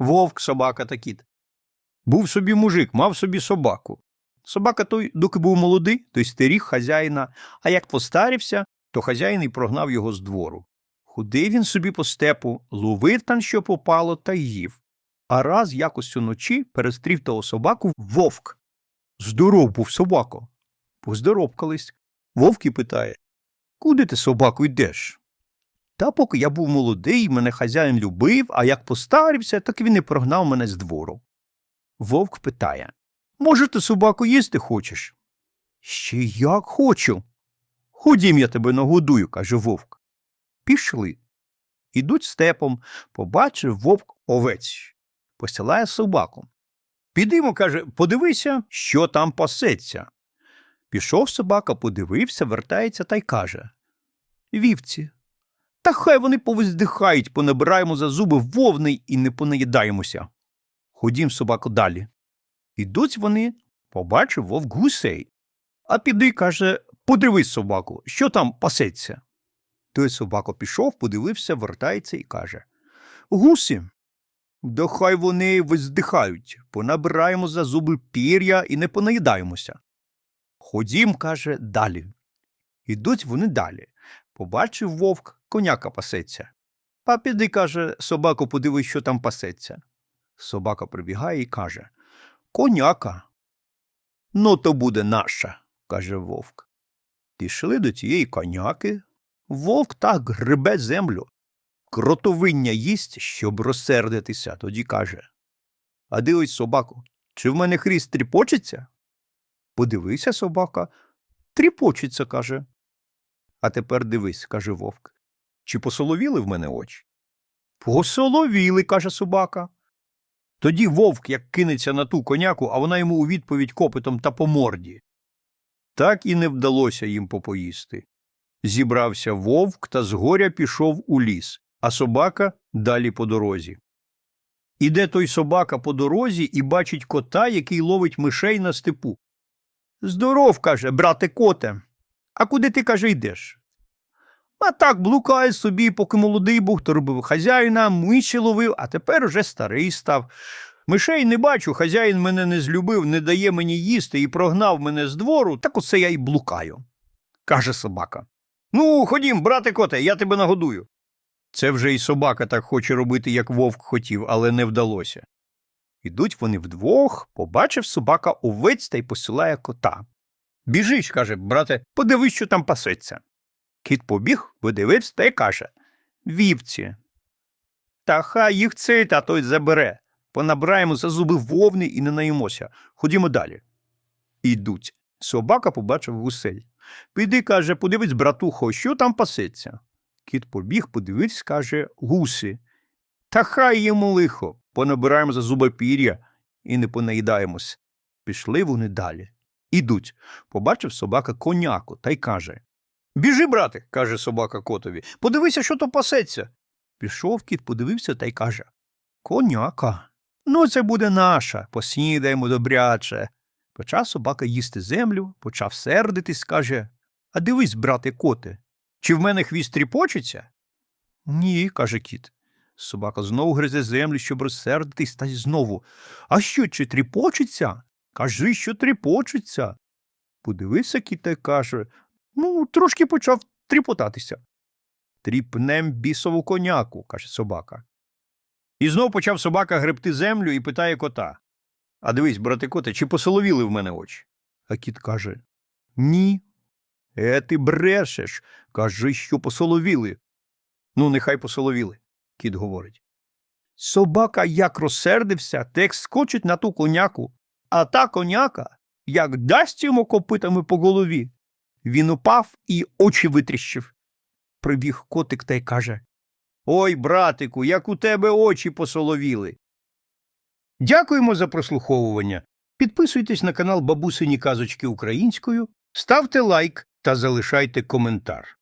Вовк, собака та кіт. Був собі мужик, мав собі собаку. Собака той, доки був молодий, той стеріг хазяїна, а як постарівся, то хазяїн і прогнав його з двору. Ходив він собі по степу, ловив там, що попало, та їв. А раз якось уночі перестрів того собаку вовк. Здоров був собако. Поздоровкались. Вовк і питає Куди ти, собаку, йдеш? Та поки я був молодий, мене хазяїн любив, а як постарівся, так він і прогнав мене з двору. Вовк питає Може, ти собаку їсти хочеш? Ще як хочу. Ходім, я тебе нагодую, каже вовк. Пішли. Ідуть степом, побачив вовк овець, посилає собаку. Підемо, каже, подивися, що там пасеться. Пішов собака, подивився, вертається та й каже Вівці. Та хай вони повиздихають, понабираємо за зуби вовни і не понаїдаємося. Ходім, собако, далі. Ідуть вони, побачив вовк гусей. А піди, каже, подивись, собаку, що там пасеться. Той собако пішов, подивився, вертається і каже Гуси. Да хай вони виздихають, понабираємо за зуби пір'я і не понаїдаємося. Ходім, каже, далі. Ідуть вони далі. Побачив вовк, коняка пасеться. Па піди, каже, собако, подивись, що там пасеться. Собака прибігає і каже Коняка. Ну, то буде наша, каже вовк. Пішли до тієї коняки. Вовк так гребе землю. Кротовиння їсть, щоб розсердитися, тоді каже А дивись, собаку, чи в мене хріст тріпочеться? Подивися, собака. Тріпочеться, каже. А тепер дивись, каже вовк. Чи посоловіли в мене очі? Посоловіли, каже собака. Тоді вовк як кинеться на ту коняку, а вона йому у відповідь копитом та по морді. Так і не вдалося їм попоїсти. Зібрався вовк та згоря пішов у ліс, а собака далі по дорозі. Іде той собака по дорозі і бачить кота, який ловить мишей на степу. Здоров, каже, брате коте. А куди ти, каже, йдеш? А так блукає собі, поки молодий був, то робив хазяїна, миші ловив, а тепер уже старий став. Мишей не бачу, хазяїн мене не злюбив, не дає мені їсти і прогнав мене з двору, так оце я й блукаю. каже собака. Ну, ходім, брате коте, я тебе нагодую. Це вже й собака так хоче робити, як вовк хотів, але не вдалося. Ідуть вони вдвох, побачив собака овець та й посилає кота. Біжиш, каже, брате, подивись, що там пасеться. Кіт побіг, подивився та й каже Вівці. Та хай їх цей та той забере. Понабираємо за зуби вовни і не наїмося. Ходімо далі. Ідуть. Собака побачив гусель. Піди, каже, подивись, братухо, що там пасеться. Кіт побіг, подивився, каже, гуси. Та хай йому лихо, понабираємо за зуби пір'я і не понаїдаємось. Пішли вони далі. Ідуть. Побачив собака коняку та й каже Біжи, брате, каже собака котові, подивися, що то пасеться. Пішов кіт, подивився та й каже Коняка. Ну, це буде наша, поснідаємо добряче. Почав собака їсти землю, почав сердитись, каже А дивись, брате коте, чи в мене хвіст тріпочеться? Ні, каже кіт. Собака знову гризе землю, щоб розсердитись, та й знову. А що, чи тріпочеться? Кажи, що тріпочеться. Подивився кіт та й каже Ну, трошки почав тріпотатися. Тріпнем бісову коняку, каже собака. І знов почав собака гребти землю і питає кота А дивись, брате коте, чи посоловіли в мене очі? А кіт каже Ні. Е, ти брешеш. Кажи, що посоловіли. Ну, нехай посоловіли, кіт говорить. Собака як розсердився, тек скочить на ту коняку, а та коняка як дасть йому копитами по голові. Він упав і очі витріщив. Прибіг котик та й каже Ой, братику, як у тебе очі посоловіли. Дякуємо за прослуховування. Підписуйтесь на канал Бабусині Казочки Українською, ставте лайк та залишайте коментар.